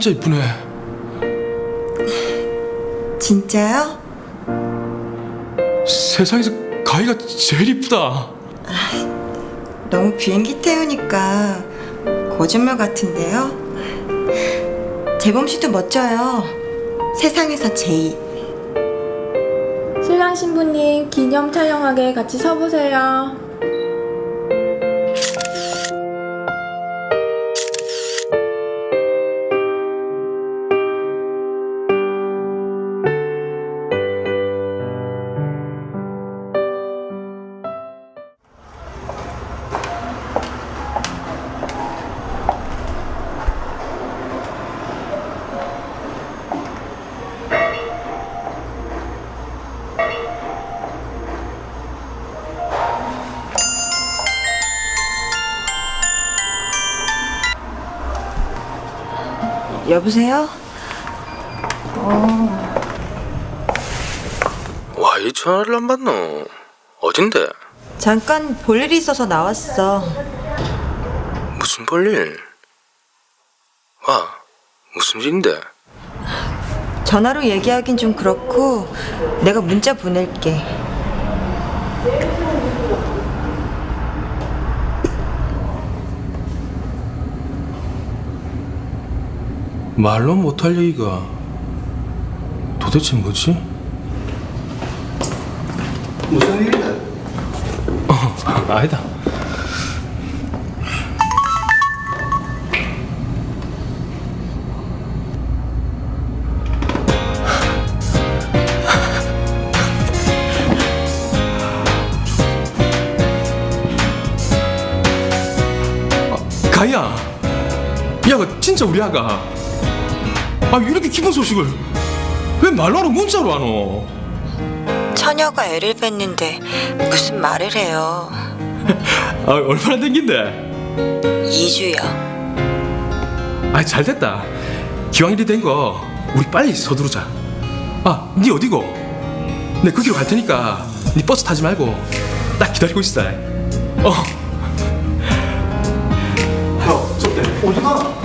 진짜 이쁘네 진짜요? 세상에서 가희가 제일 이쁘다 너무 비행기 태우니까 거짓말 같은데요? 재범 씨도 멋져요. 세상에서 제일. 신랑 신부님 기념 촬영하게 같이 서보세요. 여보세요? 와이 전화를 안 받노 어딘데 잠깐 볼 일이 있어서 나왔어. 무슨 볼일 와 무슨 일인데 전화로 얘기하긴 좀 그렇고 내가 문자 보낼게. 말로 못할 얘기가 도대체 뭐지? 무슨 일인데? 어, 아니다 아, 가희야 야, 그 진짜 우리 아가 아 이렇게 기쁜 소식을 왜 말로 하러 문자로 하노? 처녀가 애를 뺐는데 무슨 말을 해요. 아 얼마나 된긴데? 2주요. 아 잘됐다 기왕 이리 된거 우리 빨리 서두르자 아 니 어디고? 내 그길갈 테니까 니 버스 타지 말고 딱 기다리고 있어 어 야, 저때 어디 가?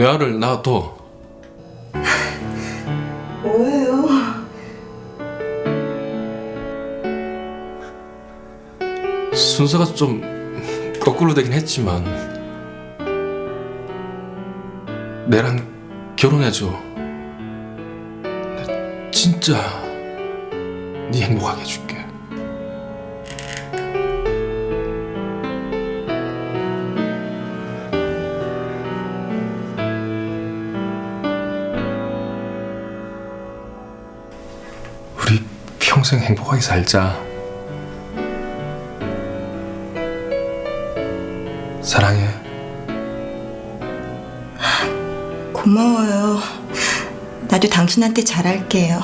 내 알을 놔둬. 뭐예요? 순서가 좀 거꾸로 되긴 했지만 내랑 결혼해줘. 나 진짜 네 행복하게 해줄게 평생 행복하게 살자 사랑해 고마워요. 나도 당신한테 잘할게요.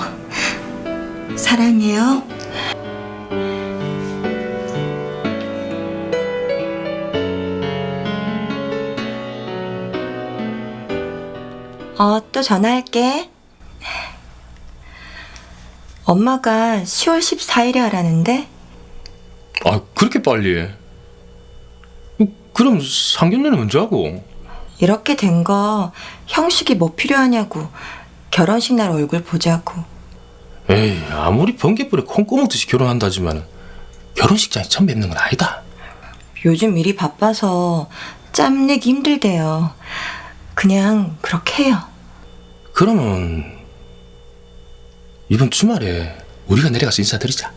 사랑해요. 어, 또 전화할게. 엄마가 10월 14일에 하라는데? 아 그렇게 빨리 해? 그럼 상견례는 언제 하고? 이렇게 된 거 형식이 뭐 필요하냐고. 결혼식 날 얼굴 보자고. 에이 아무리 번개불에 콩 꼬먹듯이 결혼한다지만 결혼식장에 처음 뵙는 건 아니다 요즘 일이 바빠서 짬 내기 힘들대요. 그냥 그렇게 해요. 그러면 이번 주말에 우리가 내려가서 인사드리자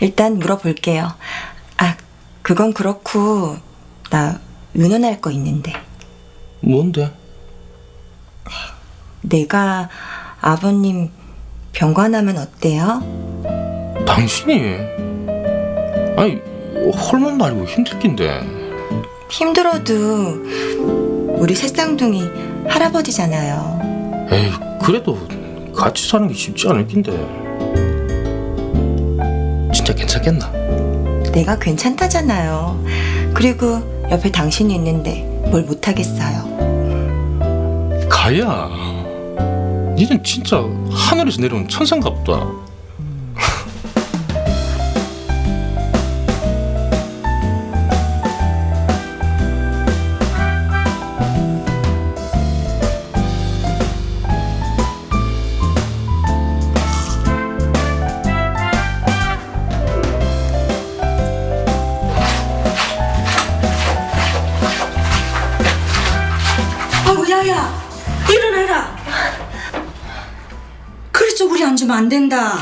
일단 물어볼게요. 아, 그건 그렇고 나 의논할 거 있는데. 뭔데? 내가 아버님 병관하면 어때요? 당신이 아니 홀몸 날고 힘들 낀데. 힘들어도 우리 새쌍둥이 할아버지잖아요. 에이, 그래도 같이 사는 게 쉽지 않을 낀데. 진짜 괜찮겠나? 내가 괜찮다잖아요. 그리고 옆에 당신이 있는데 뭘 못하겠어요. 가야, 니는 진짜 하늘에서 내려온 천상갑다. 앉으면 안 된다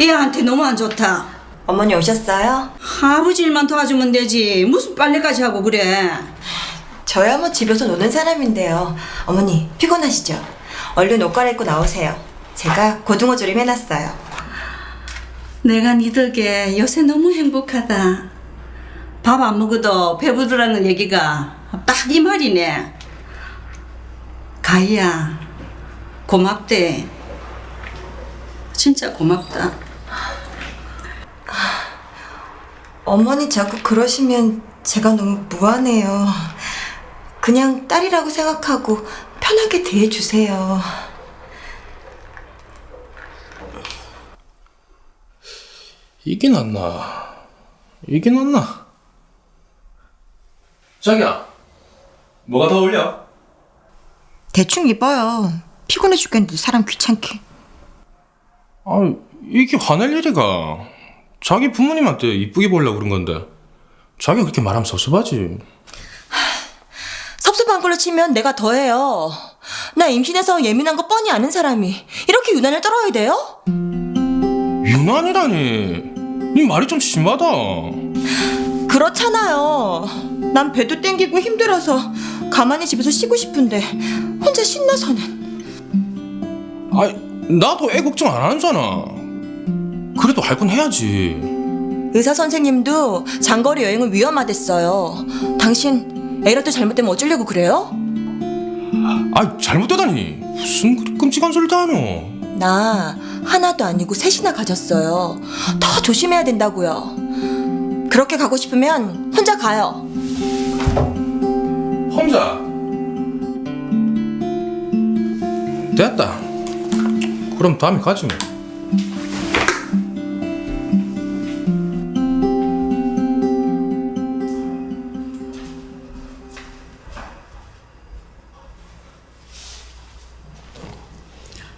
얘한테 너무 안 좋다 어머니 오셨어요? 아버지 일만 도와주면 되지 무슨 빨래까지 하고 그래 저야 뭐 집에서 노는 사람인데요. 어머니 피곤하시죠? 얼른 옷 갈아입고 나오세요. 제가 고등어 조림 해놨어요. 내가 네 덕에 요새 너무 행복하다 밥 안 먹어도 배부르라는 얘기가 딱 이 말이네 가희야 고맙대 진짜 고맙다 어머니 자꾸 그러시면 제가 너무 무안해요. 그냥 딸이라고 생각하고 편하게 대해주세요. 이게 낫나? 이게 낫나? 자기야, 뭐가 더 어울려? 대충 입어요. 피곤해 죽겠는데 사람 귀찮게. 아, 이게 화낼 일이가. 자기 부모님한테 이쁘게 보려고 그런 건데. 자기가 그렇게 말하면 섭섭하지. 섭섭한 걸로 치면 내가 더해요. 나 임신해서 예민한 거 뻔히 아는 사람이 이렇게 유난을 떨어야 돼요? 유난이라니. 네 말이 좀 심하다. 그렇잖아요. 난 배도 땡기고 힘들어서 가만히 집에서 쉬고 싶은데 혼자 신나서는 아이, 나도 애 걱정 안 하잖아. 그래도 할 건 해야지. 의사 선생님도 장거리 여행은 위험하댔어요. 당신 애라도 잘못되면 어쩌려고 그래요? 아, 잘못되다니. 무슨 그리 끔찍한 소리를 다 하노. 나 하나도 아니고 셋이나 가졌어요. 더 조심해야 된다고요. 그렇게 가고 싶으면 혼자 가요. 혼자. 됐다. 그럼 다음에 가지 뭐.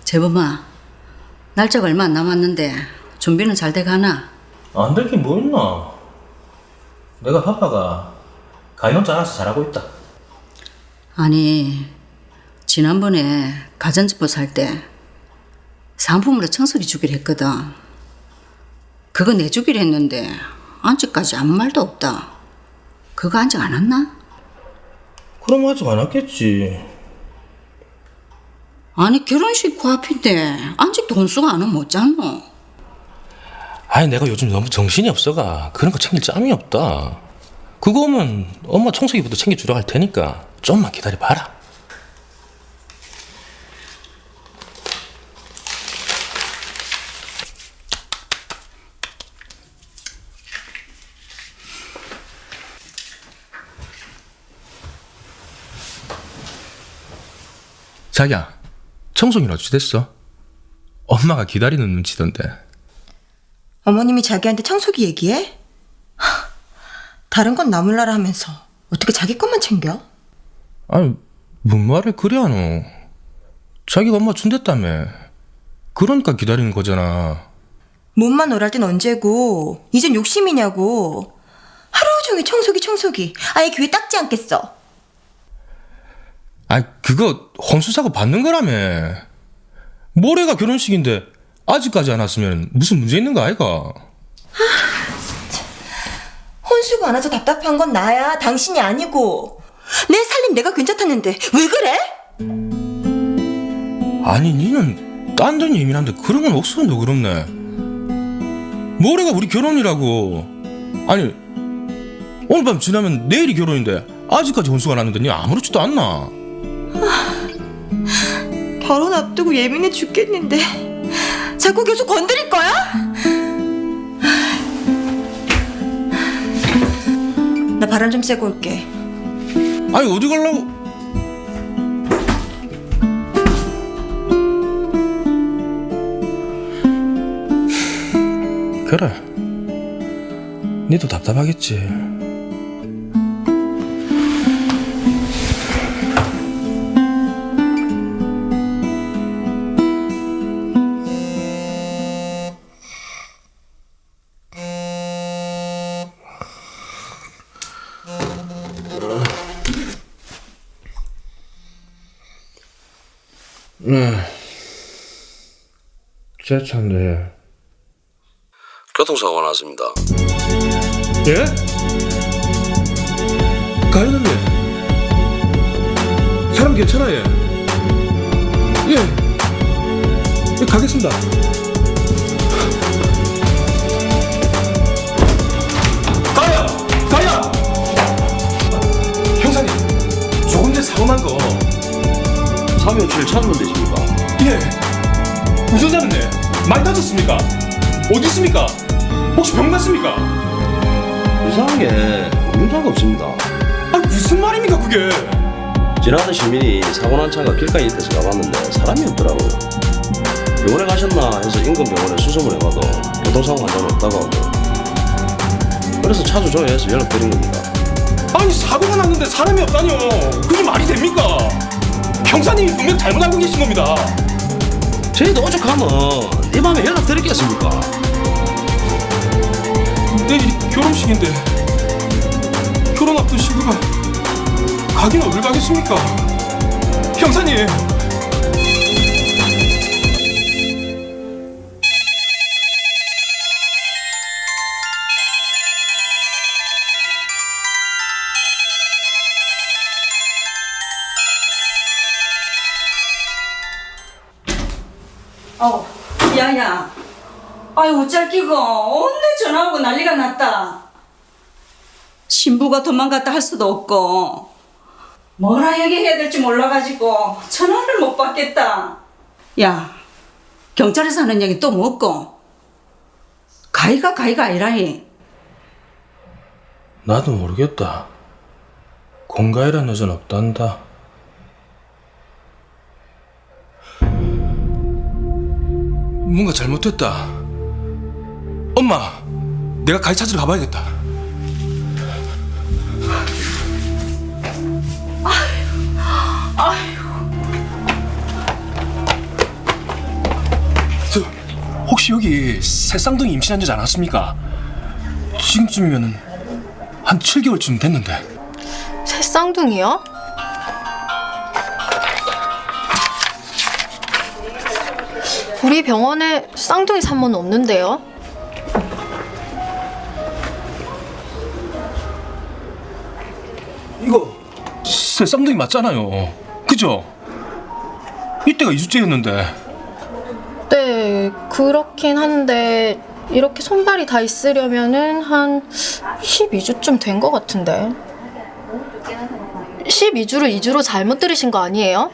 재범아 날짜가 얼마 안 남았는데 준비는 잘 돼가나? 안 될 게 뭐 있나? 내가 파파가 가위 혼자 알아서 잘하고 있다. 아니 지난번에 가전제품 살 때 상품으로 청소기 주기로 했거든 그거 내주기로 했는데 아직까지 아무 말도 없다 그거 아직 안 왔나? 그럼 아직 안 왔겠지. 아니 결혼식 코앞인데 아직도 혼수가 안 오면 어쩌노? 아니 내가 요즘 너무 정신이 없어가 그런 거 챙길 짬이 없다. 그거 오면 엄마 청소기부터 챙겨주려 할 테니까 좀만 기다려 봐라. 자기야, 청소기는 어찌 됐어? 엄마가 기다리는 눈치던데. 어머님이 자기한테 청소기 얘기해? 하, 다른 건 나몰라라 하면서 어떻게 자기 것만 챙겨? 아니, 뭔 말을 그래 하노? 자기가 엄마 준댔다며. 그러니까 기다리는 거잖아. 몸만 오랄 땐 언제고 이젠 욕심이냐고 하루 종일 청소기 청소기 아예 귀에 닦지 않겠어 아이, 그거 혼수사고 받는 거라며. 모레가 결혼식인데 아직까지 안 왔으면 무슨 문제 있는 거 아이가? 혼수가 안 와서 답답한 건 나야 당신이 아니고 내 살림 내가 괜찮다는데 왜 그래? 아니, 니는 딴 데는 예민한데 그런 건 억수로 너그럽네. 모레가 우리 결혼이라고. 아니, 오늘 밤 지나면 내일이 결혼인데 아직까지 혼수가 났는데 니 아무렇지도 않나 결혼 앞두고 예민해 죽겠는데 자꾸 계속 건드릴 거야? 나 바람 좀 쐬고 올게. 아니 어디 가려고 그래 니도 답답하겠지 제 차인데 교통사고가 났습니다. 예? 가연언니 사람 괜찮아요 예. 예 가겠습니다 가야! 가야! 형사님 조금 전에 사고 난 거 357 찾으면 되십니까? 예. 운전자는데 많이 다쳤습니까? 어디 있습니까? 혹시 병 났습니까? 이상한 게 운전자가 없습니다. 아니 무슨 말입니까 그게? 지나가던 시민이 사고 난 차가 길가에 있대서 가봤는데 사람이 없더라고요. 병원에 가셨나 해서 인근 병원에 수습을 해봐도 교통사고 환자는 없다고 하고 그래서 차주 조회해서 연락드린 겁니다. 아니 사고가 났는데 사람이 없다뇨. 그게 말이 됩니까? 형사님이 분명 잘못 알고 계신 겁니다. 저희도 오죽하면 이 밤에 연락드리겠습니까? 내일이 결혼식인데 결혼 앞둔 신부가 가긴 어딜 가겠습니까? 형사님. 아이 어쩔 끼고 언제 전화하고 난리가 났다. 신부가 도망갔다 할 수도 없고 뭐라 얘기해야 될지 몰라가지고 전화를 못 받겠다. 야, 경찰에서 하는 얘기 또 뭐고? 가이가 가이가 아니라니. 나도 모르겠다. 공가이란 여자는 없단다. 뭔가 잘못됐다. 엄마, 내가 가이 찾으러 가봐야겠다. 저 혹시 여기 새쌍둥이 임신한 여자 않았습니까? 지금쯤이면은 한 7개월쯤 됐는데. 새쌍둥이요? 우리 병원에 쌍둥이 산모는 없는데요. 새 쌍둥이 맞잖아요. 그죠? 이때가 2주째였는데 네, 그렇긴 한데 이렇게 손발이 다 있으려면은 한 12주쯤 된 것 같은데. 12주를 2주로 잘못 들으신 거 아니에요?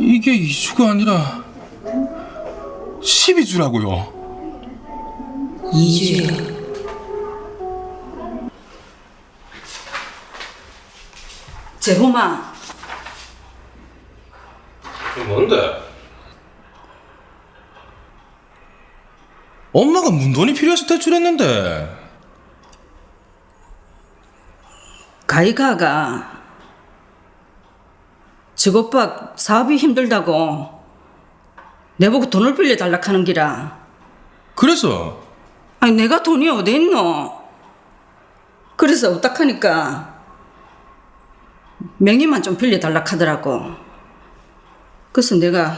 이게 2주가 아니라 12주라고요. 2주요. 재범아, 뭔데? 엄마가 문돈이 필요해서 대출했는데 가이가가 직오빠 사업이 힘들다고 내보고 돈을 빌려달라 하는 기라. 그래서 아니 내가 돈이 어디 있노? 그래서 어떡하니까 명의만 좀 빌려달라 하더라고. 그래서 내가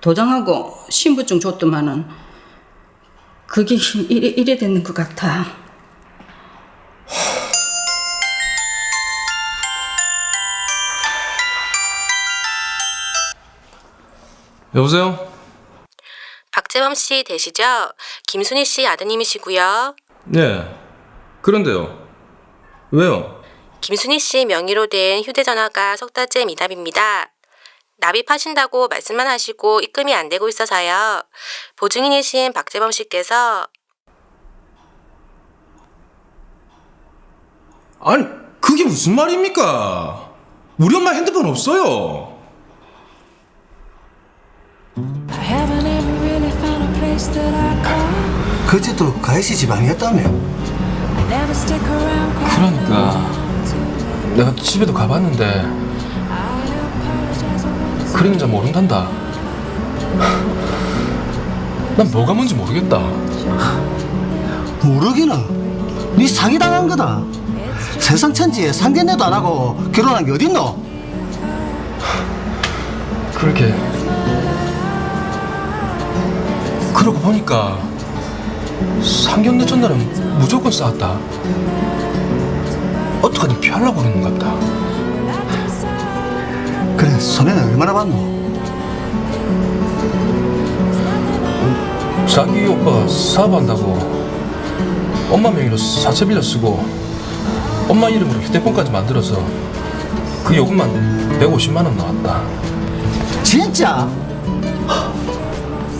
도장하고 신분증 줬더만은 그게 이래, 이래 됐는 것 같아. 여보세요? 박재범 씨 되시죠? 김순희 씨 아드님이시고요. 네. 그런데요. 왜요? 김순희 씨 명의로 된 휴대전화가 석 달째 미납입니다. 납입하신다고 말씀만 하시고 입금이 안 되고 있어서요. 보증인이신 박재범 씨께서 아니, 그게 무슨 말입니까? 우리 엄마 핸드폰 없어요. 그 집도 가희 씨 집 아니었다며? 그러니까 내가 집에도 가봤는데 그림자 모른단다. 난 뭐가 뭔지 모르겠다. 모르기는 네 사기당한 거다 세상 천지에 상견례도 안 하고 결혼한 게 어딨노? 그렇게 그러고 보니까 상견례 전날은 무조건 싸웠다. 어떡하든 피하려고 그러는 것 같다. 그래 손해는 얼마나 받노? 자기 오빠가 사업한다고 엄마 명의로 사채 빌려 쓰고 엄마 이름으로 휴대폰까지 만들어서 그 요금만 150만 원 나왔다. 진짜?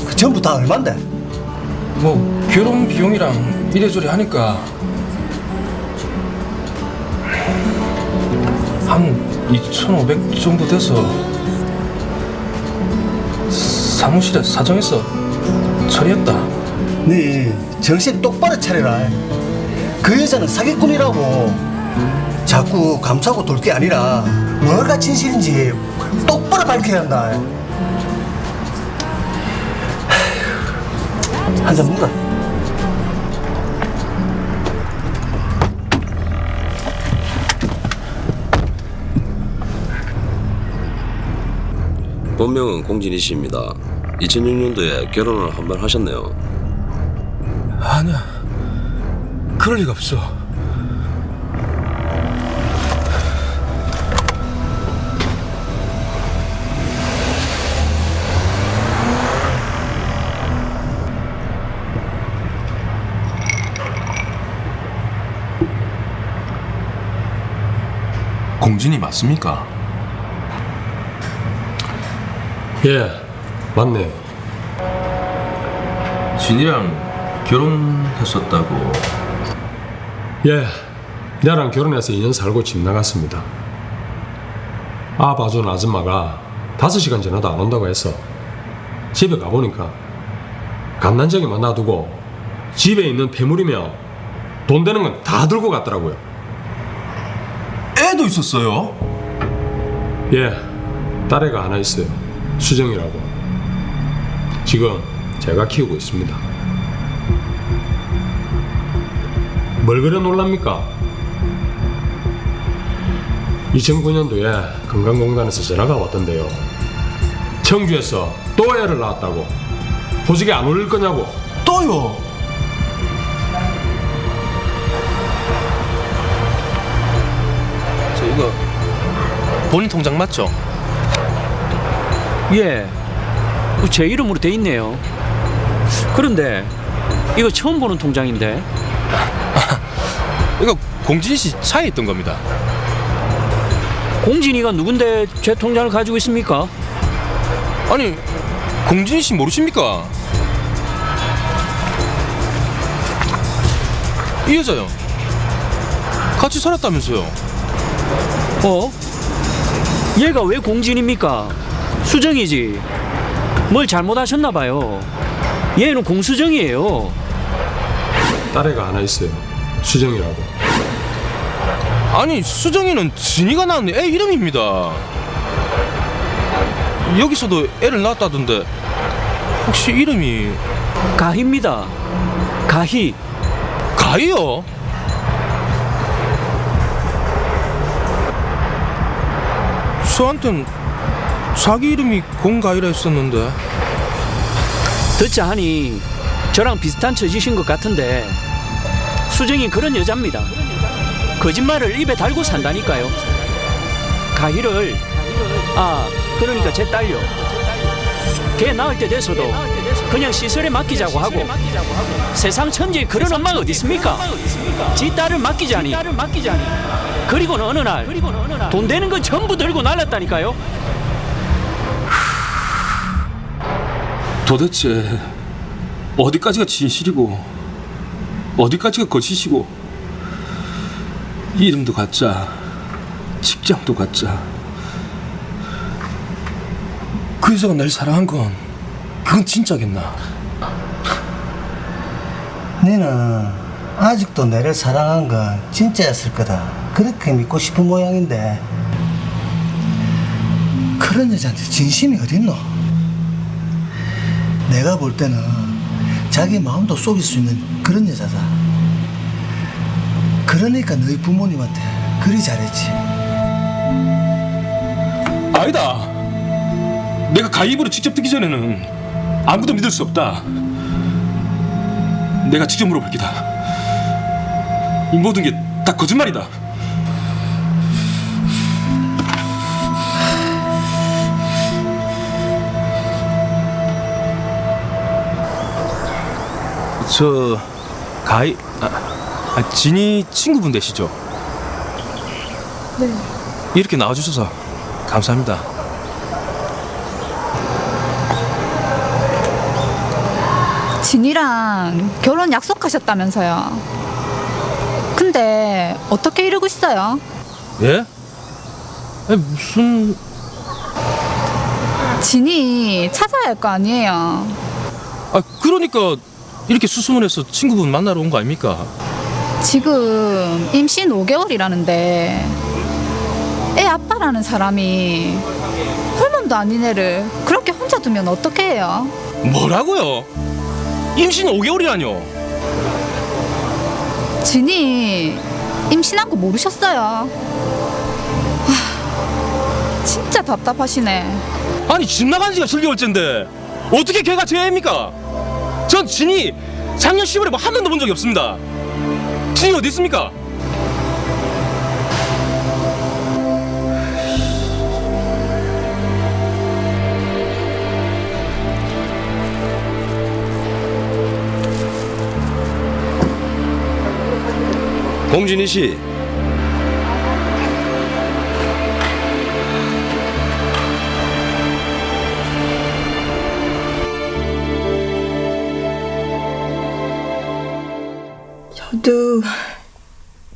그 전부 다 얼만데? 뭐 결혼 비용이랑 이래저래 하니까 한 2,500 정도 돼서 사무실에 사정해서 처리했다. 네 정신 똑바로 차려라. 그 여자는 사기꾼이라고. 자꾸 감싸고 돌 게 아니라 뭐가 진실인지 똑바로 밝혀야 한다. 한잔 먹어 본명은 공진희 씨입니다. 2006년도에 결혼을 한 번 하셨네요. 아니야. 그럴 리가 없어. 공진이 맞습니까? 예, 맞네. 진이랑 결혼했었다고. 예, 나랑 결혼해서 2년 살고 집 나갔습니다. 아 봐준 아줌마가 5시간 지나도 안 온다고 해서 집에 가보니까 갓난쟁이만 놔두고 집에 있는 폐물이며 돈 되는 건 다 들고 갔더라고요. 애도 있었어요? 예, 딸애가 하나 있어요. 수정이라고. 지금 제가 키우고 있습니다. 뭘 그래 놀랍니까? 2009년도에 건강공단에서 전화가 왔던데요. 청주에서 또 애를 낳았다고. 보직에 안 올릴 거냐고. 또요? 저 이거 본인 통장 맞죠? 예, 그제 이름으로 돼 있네요. 그런데 이거 처음 보는 통장인데 이거 공진 씨 차에 있던 겁니다. 공진이가 누군데 제 통장을 가지고 있습니까? 아니 공진 씨 모르십니까? 이 여자요. 같이 살았다면서요? 어? 얘가 왜 공진입니까? 수정이지. 뭘 잘못하셨나 봐요. 얘는 공수정이에요. 딸애가 하나 있어요. 수정이라고. 아니 수정이는 진이가 낳은 애 이름입니다. 여기서도 애를 낳았다던데 혹시 이름이 가희입니다. 가희. 가희요? 저한텐 자기 이름이 공가희라 했었는데 듣자 하니 저랑 비슷한 처지신 것 같은데 수정이 그런 여자입니다. 거짓말을 입에 달고 산다니까요. 가희를 아 그러니까 제 딸요. 걔 낳을 때 돼서도 그냥 시설에 맡기자고 하고 세상 천지에 그런 엄마가 어디 있습니까? 지 딸을 맡기자니 그리고는 어느 날 돈 되는 건 전부 들고 날랐다니까요 도대체 어디까지가 진실이고 어디까지가 거짓이고 이름도 가짜 직장도 가짜 그 여자가 날 사랑한 건 그건 진짜겠나 너는 아직도 내를 사랑한 건 진짜였을 거다. 그렇게 믿고 싶은 모양인데 그런 여자한테 진심이 어딨노? 내가 볼 때는 자기 마음도 속일 수 있는 그런 여자다. 그러니까 너희 부모님한테 그리 잘했지. 아니다 내가 가입으로 직접 듣기 전에는 아무도 믿을 수 없다 내가 직접 물어볼 기다 이 모든 게 다 거짓말이다 저 가이 아, 아, 진이 친구분 되시죠? 네. 이렇게 나와주셔서 감사합니다. 진이랑 결혼 약속하셨다면서요. 근데 어떻게 이러고 있어요? 예? 아니, 무슨 진이 찾아야 할 거 아니에요. 아 그러니까 이렇게 수소문해서 친구분 만나러 온 거 아닙니까? 지금 임신 5개월이라는데 애 아빠라는 사람이 홀몸도 아닌 애를 그렇게 혼자 두면 어떡해요? 뭐라고요? 임신 5개월이라뇨? 진이 임신한 거 모르셨어요? 하, 진짜 답답하시네. 아니 집 나간 지가 7개월째인데 어떻게 걔가 제 애입니까? 전 진이 작년 10월에 뭐 한 번도 본 적이 없습니다. 진이 어디 있습니까? 공진희 씨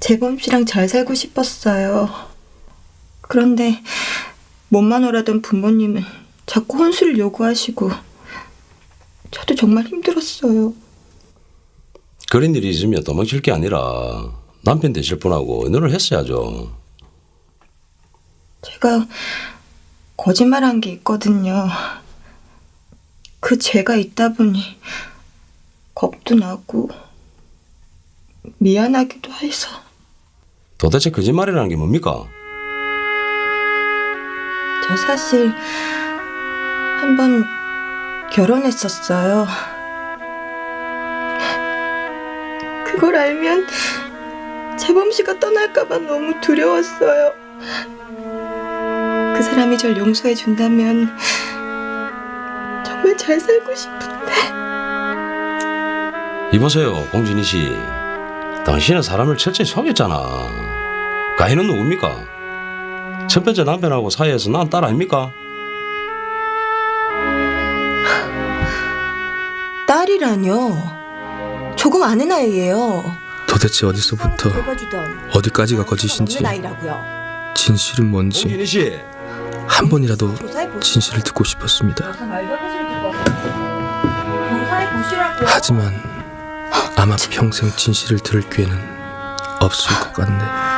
재범 씨랑 잘 살고 싶었어요. 그런데 몸만 오라던 부모님은 자꾸 혼수를 요구하시고 저도 정말 힘들었어요. 그런 일이 있으면 도망칠 게 아니라 남편 되실 분하고 의논을 했어야죠. 제가 거짓말한 게 있거든요. 그 죄가 있다 보니 겁도 나고 미안하기도 해서 도대체 거짓말이라는 게 뭡니까? 저 사실 한 번 결혼했었어요. 그걸 알면 재범 씨가 떠날까봐 너무 두려웠어요. 그 사람이 절 용서해 준다면 정말 잘 살고 싶은데. 이보세요, 공진희 씨. 당신은 사람을 철저히 속였잖아. 가인은 누굽니까? 첫 번째 남편하고 사이에서 난 딸 아닙니까? 딸이라뇨? 조금 아는 아이예요. 도대체 어디서부터 어디까지가 거짓인지. 진실은 뭔지 씨. 한 번이라도. 진실을 듣고 싶었습니다. 하지만 아마 평생 진실을 들을 기회는 없을 것 같네.